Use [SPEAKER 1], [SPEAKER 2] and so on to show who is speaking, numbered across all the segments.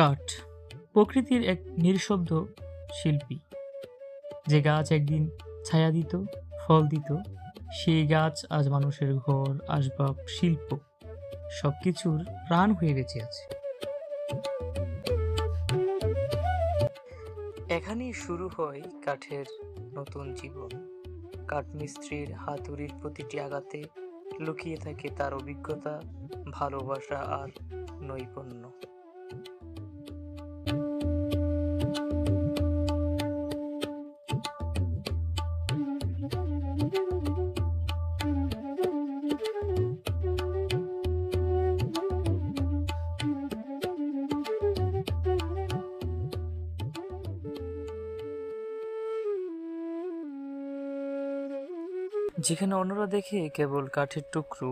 [SPEAKER 1] কাঠ, প্রকৃতির এক নিঃশব্দ শিল্পী। যে গাছ একদিন ছায়া দিত, ফল দিত, সেই গাছ আজ মানুষের ঘর, আসবাব, শিল্প, সবকিছুর প্রাণ হয়ে বেঁচে আছে। এখানেই শুরু হয় কাঠের নতুন জীবন। কাঠমিস্ত্রির হাতুড়ির প্রতিটি আঘাতে লুকিয়ে থাকে তার অভিজ্ঞতা, ভালোবাসা আর নৈপুণ্য। যেখানে অন্যরা দেখে কেবল কাঠের টুকরো,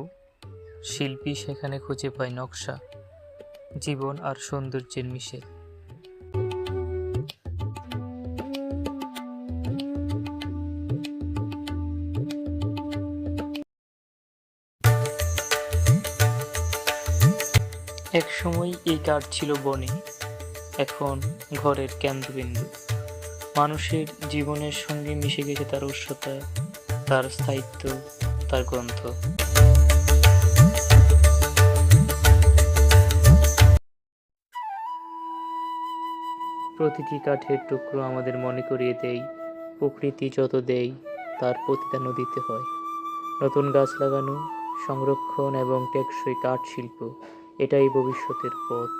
[SPEAKER 1] শিল্পী সেখানে খুঁজে পায় নকশা, জীবন আর সৌন্দর্যের মিশেল। এক সময় এই কাঠ ছিল বনে, এখন ঘরের কেন্দ্রবিন্দু। মানুষের জীবনের সঙ্গে মিশে গেছে তার উষ্ণতা, তার স্থায়িত্ব, তার গন্ধ। প্রতিটি কাঠের টুকরো আমাদের মনে করিয়ে দেয়, প্রকৃতি যত দেয়, তার প্রতিদানও দিতে হয়। নতুন গাছ লাগানো, সংরক্ষণ এবং টেকসই কাঠ শিল্প এটাই ভবিষ্যতের পথ।